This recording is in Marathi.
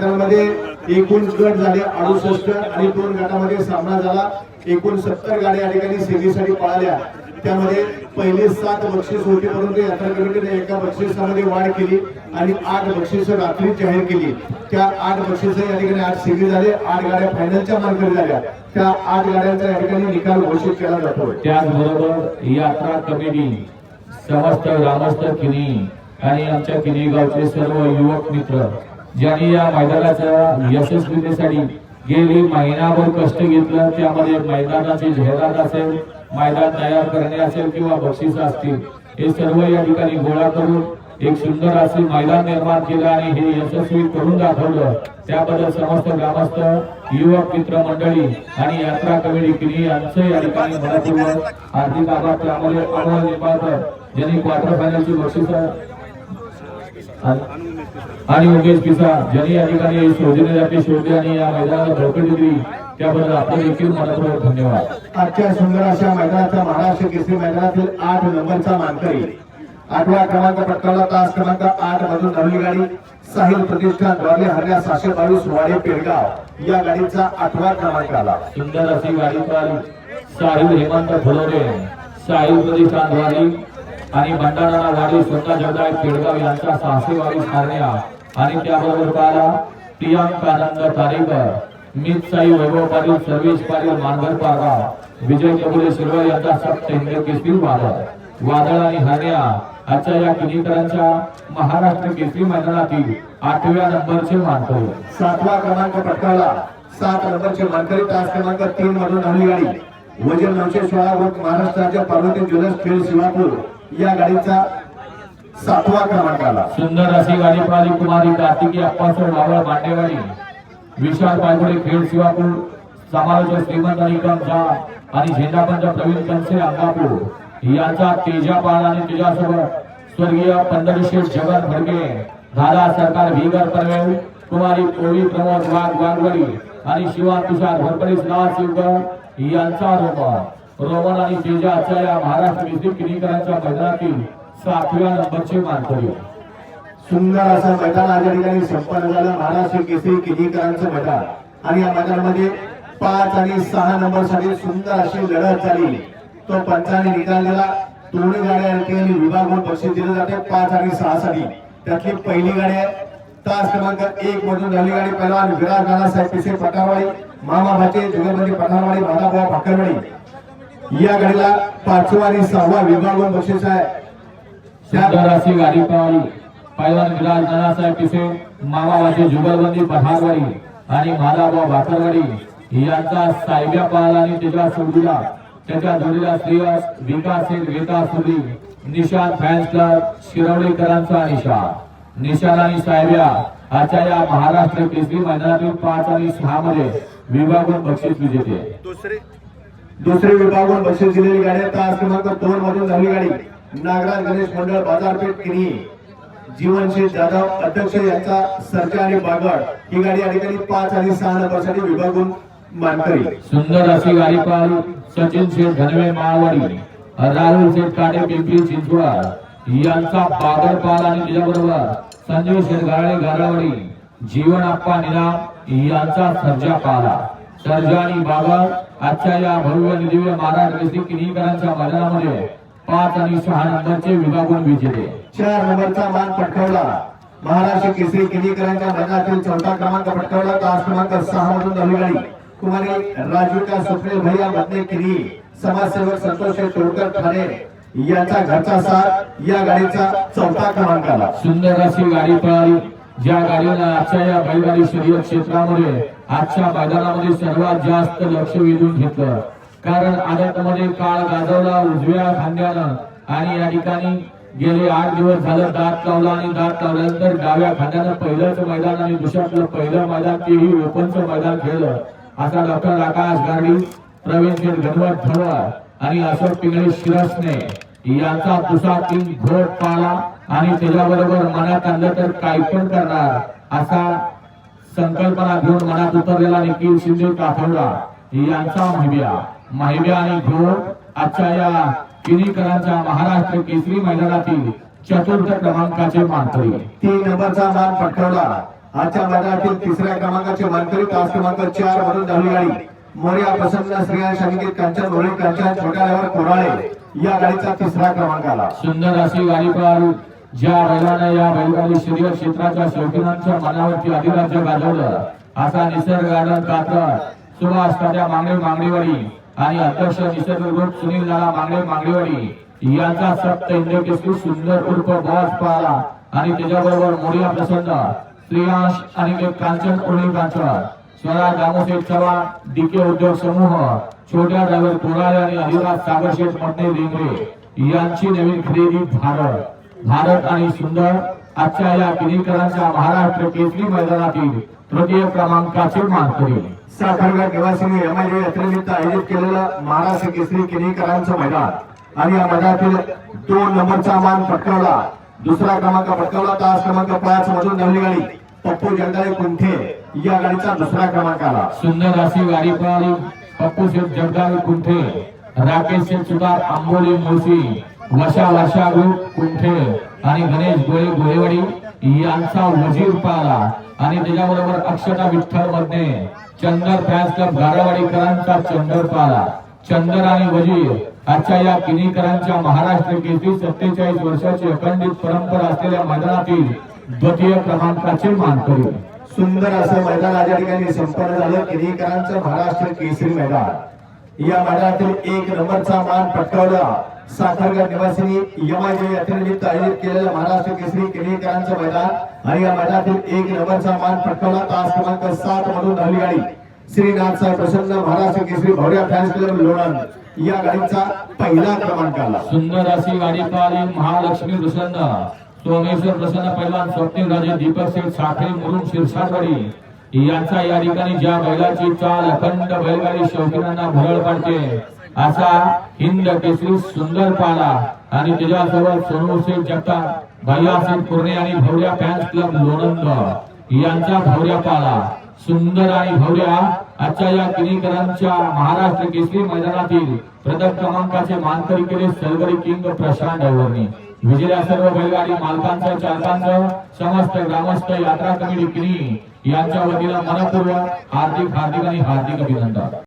गटामध्ये एकूण गट झाले अडुसष्ट आणि दोन गटामध्ये सामना झाला. एकूण सत्तर गाड्या या ठिकाणी सेवेसाठी पळाल्या. त्यामध्ये पहिले सात बक्षीस होती परंतु यात्रा कमिटीने एका बक्षिसामध्ये वाढ केली आणि आठ बक्षिस रात्री जाहीर केली. त्या आठ बक्षिस या ठिकाणी आठ सेवी झाले आठ गाड्या फायनलच्या मार्गावर झाल्या. त्या आठ गाड्यांचा या ठिकाणी निकाल घोषित केला जातो. त्याचबरोबर यात्रा कमिटी समस्त ग्रामस्थ किनी आणि आमच्या किनी गावचे सर्व युवक मित्र ज्यांनी या मैदानाच्या यशस्वीतेसाठी गेली महिनाभर कष्ट घेतलं त्यामध्ये मैदानाची जाहिरात असेल मैदान तयार करणे असेल किंवा बक्षीस असतील हे सर्व या ठिकाणी गोळा करून एक सुंदर असे मैदान निर्माण केलं आणि हे यशस्वी करून दाखवलं. त्याबद्दल समस्त ग्रामस्थ युवक मित्र मंडळी आणि यात्रा कमिटी किनी यांचं या ठिकाणी मनपूर्वक हार्दिक आभार. त्यामध्ये अमोल निंबाळकर ज्यांनी क्वार्टर फायनलची बक्षीस आणि उमेश पिसा ज्यांनी या ठिकाणी शोधले जाते शोधले आणि या मैदानाला धोके दिली त्याबद्दल आपले देखील मनपूर्वक धन्यवाद. आजच्या सुंदर अशा मैदानाचा महाराष्ट्र केसरी मैदानातील आठ नंबरचा मानकरी. आठवा क्रमांक पटकावला तास क्रमांक आठ मधून नवी गाडी साहिल प्रतिष्ठानद्वारे हरण्या सहाशे बावीस वाडे पेडगाव. या गाडीचा आठवा क्रमांक आला. सुंदर अशी गाडी साहिल हेमंत फलोरे साहिल प्रतिष्ठान द्वारी आणि भंडारा वाडी स्वतः जगदाय पेडगाव यांचा सहाशे बावीस हारण्या आणि त्याबरोबर पाहिला प्रियांक आनंद तारेकर मित साई वैभव पाटील सर्वेश पाटील मानधर पारगाव विजय कबुले शिरवळ यांचा सप्त हिंद केसरी वादळ. वादळ आणि हरण्या आजच्या या किनीकरांच्या महाराष्ट्र केसरी मैदानातील आठव्या नंबरचे मानतो सातवा क्रमांक पटकावला. सात नंबरचे मानकरी तास क्रमांक तीन मधून नवी गाडी. वजन नऊशे सोळा व महाराष्ट्राच्या पार्वती ज्वेलर्स खेळ शिवापूर. या गाडीचा सातवा क्रमांक आला. सुंदर अशी गाडी पळाली कुमारी कार्तिकी अप्पासर बाबळ मांडेवाडी विशाल पायगुडे खेड शिवापूर समालोचक श्रीमंत निकम झा आणि झेंडापंच प्रवीण कंसे अंगापूर. यांचा तेजापाल आणि तेजासोबत स्वर्गीय पंढरीशेठ जगन भडके दादा सरकार भीगर पनवेल कुमारी कोळी प्रमोद वाघ वाघवडी आणि शिवा तुषार भरपडीस नाव शिवकर यांचा रोमन. रोमन आणि तेजा आजच्या या महाराष्ट्र विद्युत किनीकरांच्या मैदानातील सातव्या नंबरचे मानकरी. सुंदर असं मैदान आज या ठिकाणी संपन्न झालं. महाराष्ट्र केसरी किनीकरांचं मैदान. आणि या मैदानामध्ये पाच आणि सहा नंबरसाठी सुंदर अशी लढत झाली. तो पंचाने निकाल दिला दोन्ही गाड्या या विभाग म्हणून बक्षीस दिले जाते. पाच आणि सहा साठी त्यातली पहिली गाडी आहे. तास क्रमांक एक मधून झाली गाडी. पहिलवान विराट नानासाहेब पिसे पठारवाडी मामा भाचे जुगेबंदी पठारवाडी भादाभाऊ भाकरवाडी. या गाडीला पाचवा आणि सहावा विभागून बक्षीस आहे. अशी गाडी पळाली पैलवान विराज नानासाहेब पिसे मामावाचे जुगलबंदी पठारवाडी आणि माधाभाऊ भाकरवाडी यांचा साहेब्या पळाला आणि त्याच्या सोडूला त्याच्या जोडीला श्रेयस विकास शेठ वेता सुरी निशान फॅन्स क्लब शिरवडेकरांचा निशान निशान आणि साहेब्या आजच्या या महाराष्ट्र केसरी मैदानातील पाच आणि सहा मध्ये विभागून बक्षीस विजेते. दुसरे विभागून बक्षीस दिलेली गाडी तास क्रमांक दोन मधून झाली गाडी. नागराज गणेश मंडळ बाजारपेठ किनी जीवनशील जाधव अध्यक्ष यांचा सर्जा आणि बागड ही गाडी या ठिकाणी पाच आणि सहा नंबरसाठी विभागून मानकरी. सुंदर अशी गाडी पळाली सचिन शेठ धनवे माळवाडी राहुल शेठ काटे पिंपरी चिंचवड. यांचा बागड पाल आणि त्याच्याबरोबर संजय शेठ गाळे गारावडी. जीवन आप्पा निराम यांचा सर्जा पाला सर्जा आणि बागड आजच्या या भव्य दिव्य महाराज केसरी किनीकरांच्या मैदानामध्ये पाच आणि सहा नंबरचे विभागून विजेते. चार नंबरचा मान पटकावला. महाराष्ट्र केसरी किनीकरांच्या मैदानातील चौथा क्रमांक पटकावला. तास क्रमांक सहा मधून गाडी कुमारी राजूका स्वप्नील भैया मधले किनी समाजसेवक संतोष तोडकर ठाणे यांचा घरचा साथ या गाडीचा चौथा क्रमांक आला सुंदर अशी गाडी पळाली. ज्या गाडीनं आजच्या या बैलगाडी शर्यत क्षेत्रामध्ये आजच्या मैदानामध्ये सर्वात जास्त लक्ष वेधून घेतलं. कारण आदतमध्ये काळ गाजवला उजव्या खांद्यानं आणि या ठिकाणी गेले आठ दिवस झालं दात लावला आणि दात लावल्यानंतर डाव्या खांद्यानं पहिलंच मैदान आणि दुसऱ्यातलं पहिलं मैदान तेही ओपनचं मैदान खेळलं. असा डॉक्टर आकाश गाडी प्रवीण गणवत धवळ आणि अशोक पिंगळे शिरसने यांचा पुसा तीन घोट पाळा आणि त्याच्याबरोबर मनात आणलं तर काय पण करणार असा संकल्पना घेऊन मनात उतरलेला निखिल शिंदे काठवडा यांचा महिब्या. महिब्या आणि घोट आजच्या या किनीकरांच्या महाराष्ट्र केसरी मैदानातील चतुर्थ क्रमांकाचे मानकरी तीन नंबरचा मान पटकावला. आजच्या मैदानातील तिसऱ्या क्रमांकाचे मानकरी तास क्रमांक चार मधून धावली गाडी मोर्या प्रसन्न श्रेयांश अनिकेत कांचन मुरळी कांचन छोट्या कोराळे. या गाडीचा तिसरा क्रमांक आला. सुंदर अशी गाडी पळाली. ज्या बैलाने या बैलगाडी शरीर क्षेत्राच्या शौकीनांच्या मनावरती अधिराज्य गाजवलं असा निसर्ग गार्डन सुभाष तात्या मांगडे मांगडेवाडी आणि अध्यक्ष निसर्गरूप सुनील दादा मांगडे मांगडेवाडी यांचा सप्त इंद्रकेसरी सुंदर उर्फ बॉस पळाला आणि त्याच्याबरोबर मोरिया प्रसन्न श्रेयांश आणि कांचन उर्णी कांचन स्वराज दामोसेठ चव्हाण डीके उद्योग समूह छोट्या ड्रायव्हर कोराळे आणि हरिराज सागरशेठ मधने रेंगरे यांची नवीन खरेदी भारत. भारत आणि सुंदर आजच्या या किनीकरांच्या महाराष्ट्र केसरी मैदानातील तृतीय क्रमांकाचे मानकरी. साखरगाव निवासींनी एमआयडी यात्रेनिमित्त आयोजित केलेलं महाराष्ट्र केसरी किनीकरांचं मैदान. आणि या मैदानातील दोन नंबरचा मान पटकावला. दुसरा क्रमांक पटकावला. तास क्रमांक पाच मधून धावली गाडी. पप्पू जगदाळे कुंठे या गाडीचा दुसरा क्रमांक आला. सुंदर अशी गाडी पळाली पप्पू शेठ जगदाळे कुंठे. राकेश शेठ सुधार आंबोली मुळशी वशा वर्षा कुंठे आणि गणेश गोळे गोळेवाडी यांचा वजीर पाला. आणि त्याच्याबरोबर अक्षता विठ्ठलमध्ये चंदर फॅन्स क्लब गारावाडीकरांचा चंदर पाला. चंदर आणि वजीर आजच्या या किनीकरांच्या महाराष्ट्र केसरी सत्तेचाळीस वर्षाची अखंडित परंपरा असलेल्या मैदानातील द्वितीय क्रमांकाचे मानकरी. सुंदर असं मैदान आज या ठिकाणी संपन्न झालं. किनीकरांचं महाराष्ट्र केसरी मैदान. या मैदानातील एक नंबरचा मान पटकावला. साखरगड निवासींनी यमाजी यात्रेनिमित्त आयोजित केलेलं महाराष्ट्र केसरी किनीकरांचं मैदान आणि या मैदानातील एक नंबरचा मान पटकावला. तास क्रमांक सात मधून धावली गाडी. श्रीनाथ साहेब प्रसन्न महाराष्ट्र केसरी भवड्या फॅन्स क्लब लोणंद या गाडीचा पहिला क्रमांक आला. सुंदर अशी गाडी पळाली महालक्ष्मी प्रसन्न. सोमेश्वर प्रसन्न पहिला स्वप्नील राजे दीपक शेठ साखरे मुरुम शिरसाटवाडी याचा या ठिकाणी ज्या बैलाची चाल अखंड बैलगाडी शौकीनांना भरळ पाडते असा हिंद केसरी सुंदर पाला आणि त्याच्यासोबत सोनू शेठ जगताप भैया शेठ कुर्णे आणि भवड्या फॅन्स क्लब लोणंद यांचा भवड्या पाला. सुंदर आणि भव्या आजच्या या किनीकरांच्या महाराष्ट्र केसरी मैदानातील प्रथम क्रमांकाचे मानकरी केले सलगरी किंग प्रशांत डायव्हरनी विजया सर्व बैलगाडी मालकांचं चालकांचं समस्त ग्रामस्थ यात्रा कमिटी किनी यांच्या वतीला मनपूर्वक हार्दिक हार्दिक आणि हार्दिक अभिनंदन.